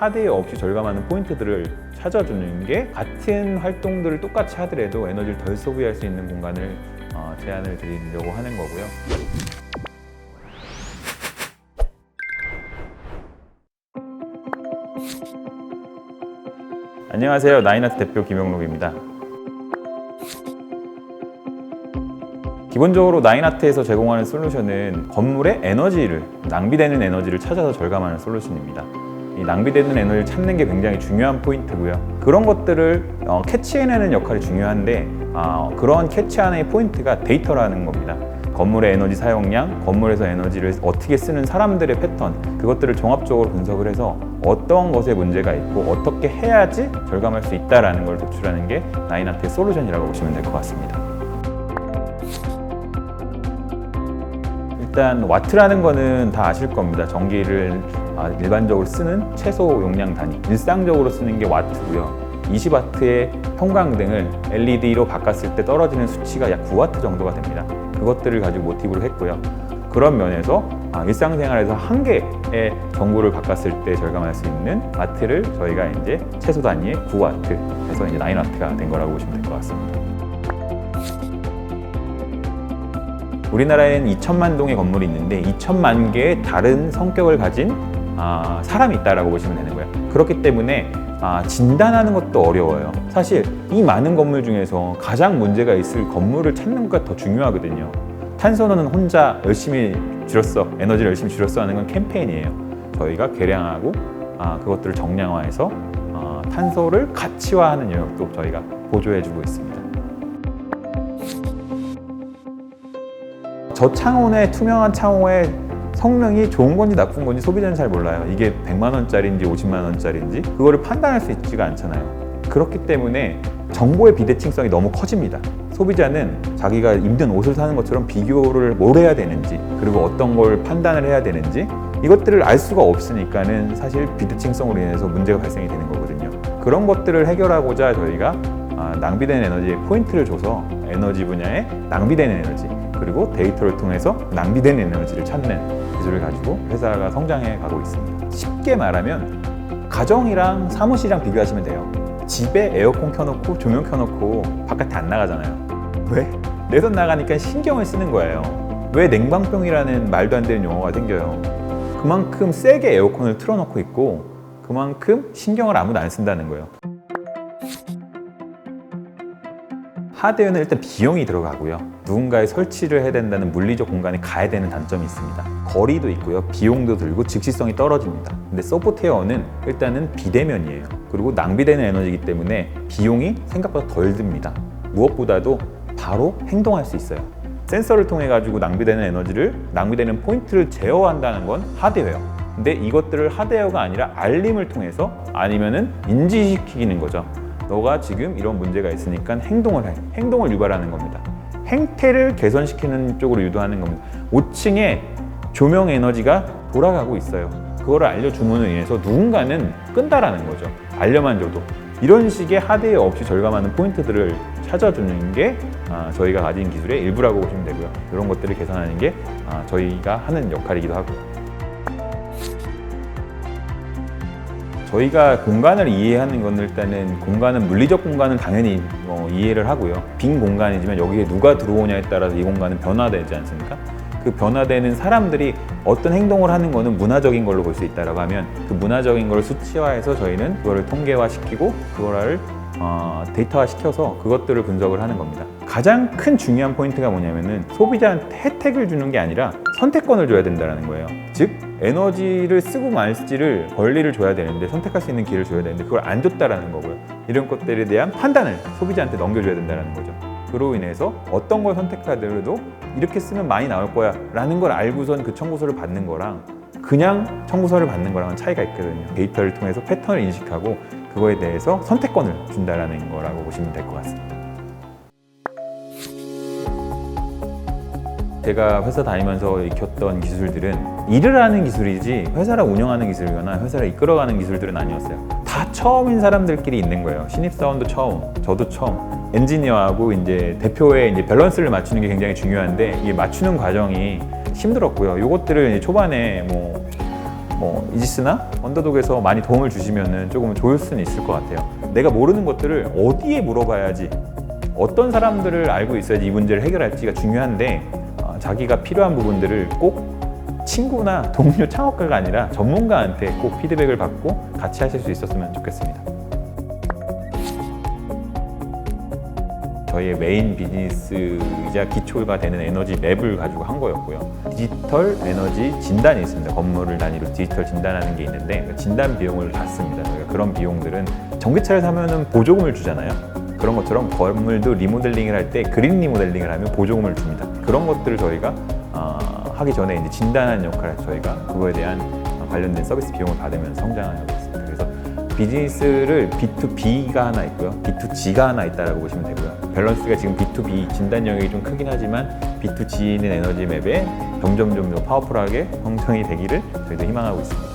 하드웨어 없이 절감하는 포인트들을 찾아주는 게 같은 활동들을 똑같이 하더라도 에너지를 덜 소비할 수 있는 공간을 어, 제안을 드리려고 하는 거고요. 안녕하세요. 나인아트 대표 김영록입니다. 기본적으로 나인아트에서 제공하는 솔루션은 건물의 에너지를 낭비되는 에너지를 찾아서 절감하는 솔루션입니다. 이 낭비되는 에너지를 찾는 게 굉장히 중요한 포인트고요. 그런 것들을 어, 캐치해내는 역할이 중요한데 아, 그런 캐치하는 포인트가 데이터라는 겁니다. 건물의 에너지 사용량, 건물에서 에너지를 어떻게 쓰는 사람들의 패턴 그것들을 종합적으로 분석을 해서 어떤 것에 문제가 있고 어떻게 해야지 절감할 수 있다라는 걸 도출하는 게 나인아트의 솔루션이라고 보시면 될 것 같습니다. 일단 와트라는 거는 다 아실 겁니다. 전기를 아, 일반적으로 쓰는 최소 용량 단위. 일상적으로 쓰는 게 와트고요. 20와트의 형광등을 LED로 바꿨을 때 떨어지는 수치가 약 9와트 정도가 됩니다. 그것들을 가지고 모티브를 했고요. 그런 면에서 아, 일상생활에서 한 개의 전구를 바꿨을 때 절감할 수 있는 와트를 저희가 이제 최소 단위의 9와트 해서 이제 9와트가 된 거라고 보시면 될 것 같습니다. 우리나라에는 2천만 동의 건물이 있는데 2천만 개의 다른 성격을 가진 아, 사람이 있다라고 보시면 되는 거예요. 그렇기 때문에 아, 진단하는 것도 어려워요. 사실 이 많은 건물 중에서 가장 문제가 있을 건물을 찾는 것가 더 중요하거든요. 탄소는 혼자 열심히 줄였어, 에너지를 열심히 줄였어 하는 건 캠페인이에요. 저희가 계량하고 아, 그것들을 정량화해서 아, 탄소를 가치화하는 영역도 저희가 보조해주고 있습니다. 저 창호의 투명한 창호의 성능이 좋은 건지 나쁜 건지 소비자는 잘 몰라요. 이게 100만 원짜리인지 50만 원짜리인지 그거를 판단할 수 있지가 않잖아요. 그렇기 때문에 정보의 비대칭성이 너무 커집니다. 소비자는 자기가 입는 옷을 사는 것처럼 비교를 뭘 해야 되는지 그리고 어떤 걸 판단을 해야 되는지 이것들을 알 수가 없으니까는 사실 비대칭성으로 인해서 문제가 발생이 되는 거거든요. 그런 것들을 해결하고자 저희가 아, 낭비되는 에너지에 포인트를 줘서 에너지 분야에 낭비되는 에너지 그리고 데이터를 통해서 낭비되는 에너지를 찾는 기술을 가지고 회사가 성장해 가고 있습니다. 쉽게 말하면 가정이랑 사무실이랑 비교하시면 돼요. 집에 에어컨 켜놓고 조명 켜놓고 바깥에 안 나가잖아요. 왜? 내돈 나가니까 신경을 쓰는 거예요. 왜 냉방병이라는 말도 안 되는 용어가 생겨요? 그만큼 세게 에어컨을 틀어놓고 있고 그만큼 신경을 아무도 안 쓴다는 거예요. 하드웨어는 일단 비용이 들어가고요. 누군가에 설치를 해야 된다는 물리적 공간에 가야 되는 단점이 있습니다. 거리도 있고요. 비용도 들고 즉시성이 떨어집니다. 근데 소프트웨어는 일단은 비대면이에요. 그리고 낭비되는 에너지이기 때문에 비용이 생각보다 덜 듭니다. 무엇보다도 바로 행동할 수 있어요. 센서를 통해 가지고 낭비되는 에너지를 낭비되는 포인트를 제어한다는 건 하드웨어. 근데 이것들을 하드웨어가 아니라 알림을 통해서 아니면은 인지시키는 거죠. 너가 지금 이런 문제가 있으니까 행동을 해. 행동을 유발하는 겁니다. 행태를 개선시키는 쪽으로 유도하는 겁니다. 5층에 조명 에너지가 돌아가고 있어요. 그거를 알려줌으로 인해서 누군가는 끈다라는 거죠. 알려만 줘도. 이런 식의 하드웨어 없이 절감하는 포인트들을 찾아주는 게 아, 저희가 가진 기술의 일부라고 보시면 되고요. 이런 것들을 개선하는 게 아, 저희가 하는 역할이기도 하고요. 저희가 공간을 이해하는 건 일단은 공간은 물리적 공간은 당연히 어, 이해를 하고요. 빈 공간이지만 여기에 누가 들어오냐에 따라서 이 공간은 변화되지 않습니까? 그 변화되는 사람들이 어떤 행동을 하는 거는 문화적인 걸로 볼 수 있다라고 하면 그 문화적인 걸 수치화해서 저희는 그거를 통계화시키고 그거를 어, 데이터화 시켜서 그것들을 분석을 하는 겁니다. 가장 큰 중요한 포인트가 뭐냐면은 소비자한테 혜택을 주는 게 아니라 선택권을 줘야 된다는 거예요. 즉 에너지를 쓰고 말지를 권리를 줘야 되는데 선택할 수 있는 기회를 줘야 되는데 그걸 안 줬다라는 거고요. 이런 것들에 대한 판단을 소비자한테 넘겨줘야 된다는 거죠. 그로 인해서 어떤 걸 선택하더라도 이렇게 쓰면 많이 나올 거야 라는 걸 알고선 그 청구서를 받는 거랑 그냥 청구서를 받는 거랑은 차이가 있거든요. 데이터를 통해서 패턴을 인식하고 그거에 대해서 선택권을 준다라는 거라고 보시면 될 것 같습니다. 제가 회사 다니면서 익혔던 기술들은 일을 하는 기술이지 회사를 운영하는 기술이거나 회사를 이끌어가는 기술들은 아니었어요. 다 처음인 사람들끼리 있는 거예요. 신입사원도 처음, 저도 처음. 엔지니어하고 이제 대표의 이제 밸런스를 맞추는 게 굉장히 중요한데 이게 맞추는 과정이 힘들었고요. 요것들을 이제 초반에 뭐 뭐 이지스나 언더독에서 많이 도움을 주시면은 조금 좋을 수는 있을 것 같아요. 내가 모르는 것들을 어디에 물어봐야지 어떤 사람들을 알고 있어야지 이 문제를 해결할지가 중요한데 어, 자기가 필요한 부분들을 꼭 친구나 동료 창업가가 아니라 전문가한테 꼭 피드백을 받고 같이 하실 수 있었으면 좋겠습니다. 저희의 메인 비즈니스이자 기초가 되는 에너지 맵을 가지고 한 거였고요. 디지털 에너지 진단이 있습니다. 건물을 단위로 디지털 진단하는 게 있는데 그 진단 비용을 받습니다. 그런 비용들은 전기차를 사면은 보조금을 주잖아요. 그런 것처럼 건물도 리모델링을 할 때 그린 리모델링을 하면 보조금을 줍니다. 그런 것들을 저희가 어, 하기 전에 이제 진단하는 역할을 저희가 그거에 대한 어, 관련된 서비스 비용을 받으면서 성장하고 있습니다. 그래서 비즈니스를 B2B가 하나 있고요. B2G가 하나 있다라고 보시면 되고요. 밸런스가 지금 B2B 진단 영역이 좀 크긴 하지만 B2G는 에너지 맵에 점점 좀더 파워풀하게 형성이 되기를 저희도 희망하고 있습니다.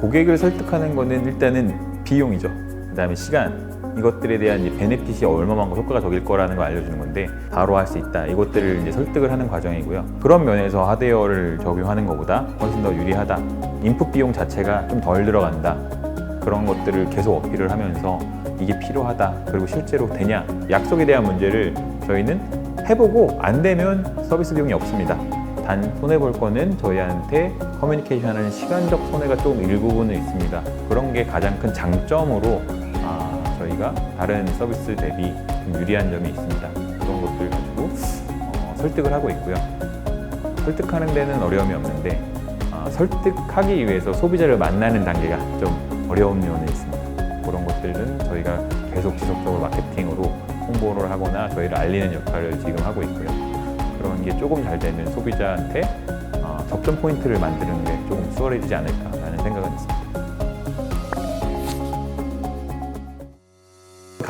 고객을 설득하는 거는 일단은 비용이죠. 그 다음에 시간. 이것들에 대한 이제 베네핏이 얼마만큼 효과가 적일 거라는 걸 알려주는 건데 바로 할 수 있다. 이것들을 이제 설득을 하는 과정이고요. 그런 면에서 하드웨어를 적용하는 것보다 훨씬 더 유리하다. 인풋 비용 자체가 좀 덜 들어간다. 그런 것들을 계속 어필을 하면서 이게 필요하다. 그리고 실제로 되냐. 약속에 대한 문제를 저희는 해보고 안 되면 서비스 비용이 없습니다. 단 손해볼 거는 저희한테 커뮤니케이션 하는 시간적 손해가 조금 일부분은 있습니다. 그런 게 가장 큰 장점으로 아, 저희가 다른 서비스 대비 좀 유리한 점이 있습니다. 그런 것들 가지고 어, 설득을 하고 있고요. 설득하는 데는 어려움이 없는데 아, 설득하기 위해서 소비자를 만나는 단계가 좀 어려운 면이 있습니다. 그런 것들은 저희가 계속 지속적으로 마케팅으로 홍보를 하거나 저희를 알리는 역할을 지금 하고 있고요. 그런 게 조금 잘 되면 소비자한테 어, 접점 포인트를 만드는 게 조금 수월해지지 않을까라는 생각은 있습니다.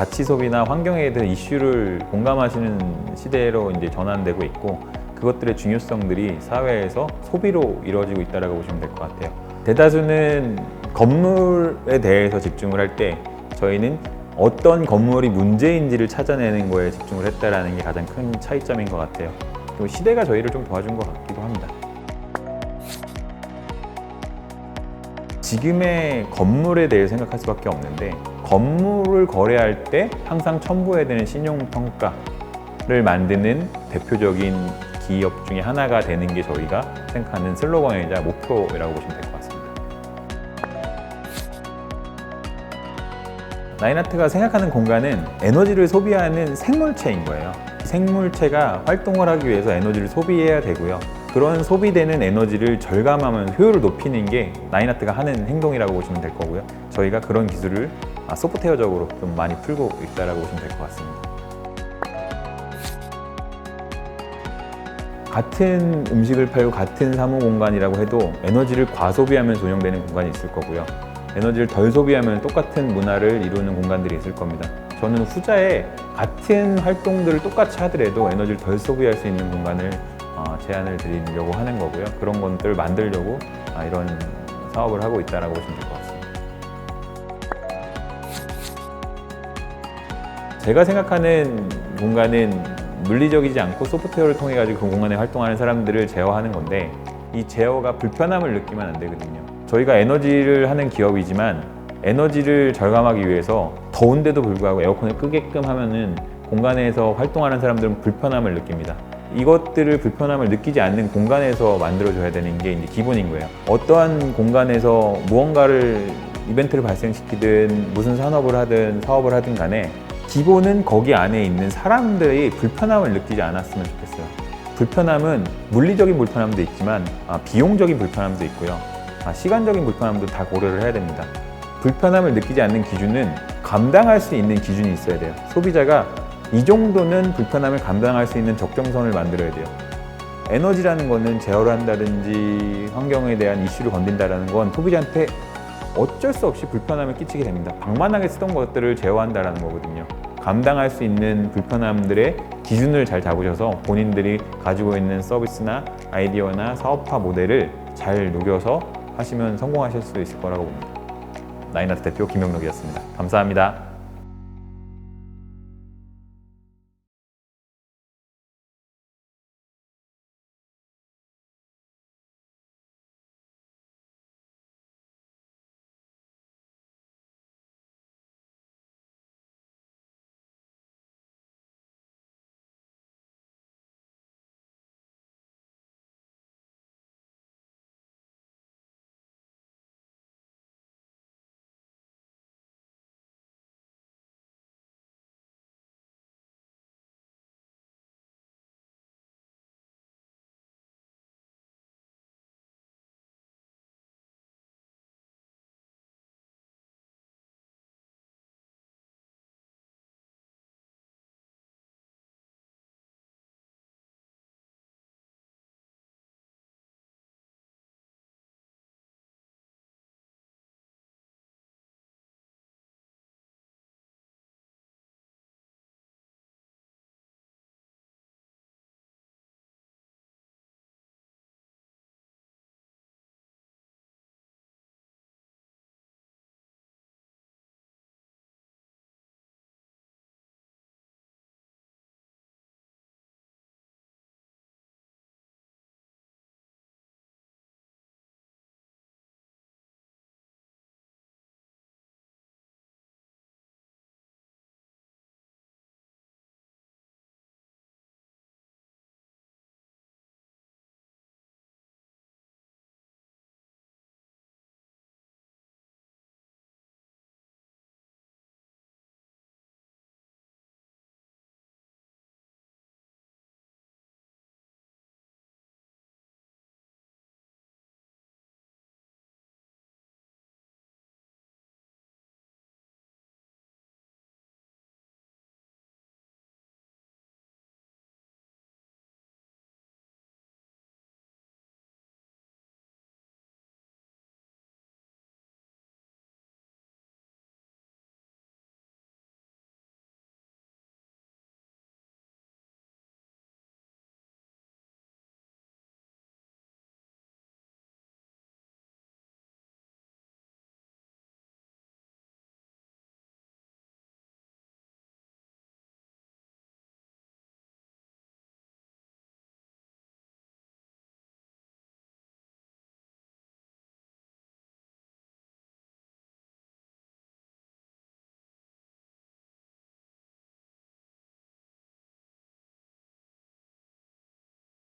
가치 소비나 환경에 대한 이슈를 공감하시는 시대로 이제 전환되고 있고 그것들의 중요성들이 사회에서 소비로 이루어지고 있다라고 보시면 될 것 같아요. 대다수는 건물에 대해서 집중을 할 때 저희는 어떤 건물이 문제인지를 찾아내는 거에 집중을 했다라는 게 가장 큰 차이점인 것 같아요. 시대가 저희를 좀 도와준 것 같기도 합니다. 지금의 건물에 대해 생각할 수밖에 없는데 건물을 거래할 때 항상 첨부해야 되는 신용평가를 만드는 대표적인 기업 중에 하나가 되는 게 저희가 생각하는 슬로건이자 목표라고 보시면 될 것 같습니다. 나인아트가 생각하는 공간은 에너지를 소비하는 생물체인 거예요. 생물체가 활동을 하기 위해서 에너지를 소비해야 되고요. 그런 소비되는 에너지를 절감하면 효율을 높이는 게 나인아트가 하는 행동이라고 보시면 될 거고요. 저희가 그런 기술을 아, 소프트웨어적으로 좀 많이 풀고 있다라고 보시면 될 것 같습니다. 같은 음식을 팔고 같은 사무 공간이라고 해도 에너지를 과소비하면 운영되는 공간이 있을 거고요. 에너지를 덜 소비하면 똑같은 문화를 이루는 공간들이 있을 겁니다. 저는 후자에 같은 활동들을 똑같이 하더라도 에너지를 덜 소비할 수 있는 공간을 어, 제안을 드리려고 하는 거고요. 그런 것들을 만들려고 아, 이런 사업을 하고 있다라고 보시면 될 것 같습니다. 제가 생각하는 공간은 물리적이지 않고 소프트웨어를 통해 가지고 그 공간에 활동하는 사람들을 제어하는 건데 이 제어가 불편함을 느끼면 안 되거든요. 저희가 에너지를 하는 기업이지만 에너지를 절감하기 위해서 더운데도 불구하고 에어컨을 끄게끔 하면은 공간에서 활동하는 사람들은 불편함을 느낍니다. 이것들을 불편함을 느끼지 않는 공간에서 만들어줘야 되는 게 이제 기본인 거예요. 어떠한 공간에서 무언가를 이벤트를 발생시키든 무슨 산업을 하든 사업을 하든 간에 기본은 거기 안에 있는 사람들이 불편함을 느끼지 않았으면 좋겠어요. 불편함은 물리적인 불편함도 있지만 아, 비용적인 불편함도 있고요. 아, 시간적인 불편함도 다 고려를 해야 됩니다. 불편함을 느끼지 않는 기준은 감당할 수 있는 기준이 있어야 돼요. 소비자가 이 정도는 불편함을 감당할 수 있는 적정선을 만들어야 돼요. 에너지라는 거는 제어를 한다든지 환경에 대한 이슈를 건든다는 건 소비자한테 어쩔 수 없이 불편함을 끼치게 됩니다. 방만하게 쓰던 것들을 제어한다는 거거든요. 감당할 수 있는 불편함들의 기준을 잘 잡으셔서 본인들이 가지고 있는 서비스나 아이디어나 사업화 모델을 잘 녹여서 하시면 성공하실 수 있을 거라고 봅니다. 나인아트 대표 김영록이었습니다. 감사합니다.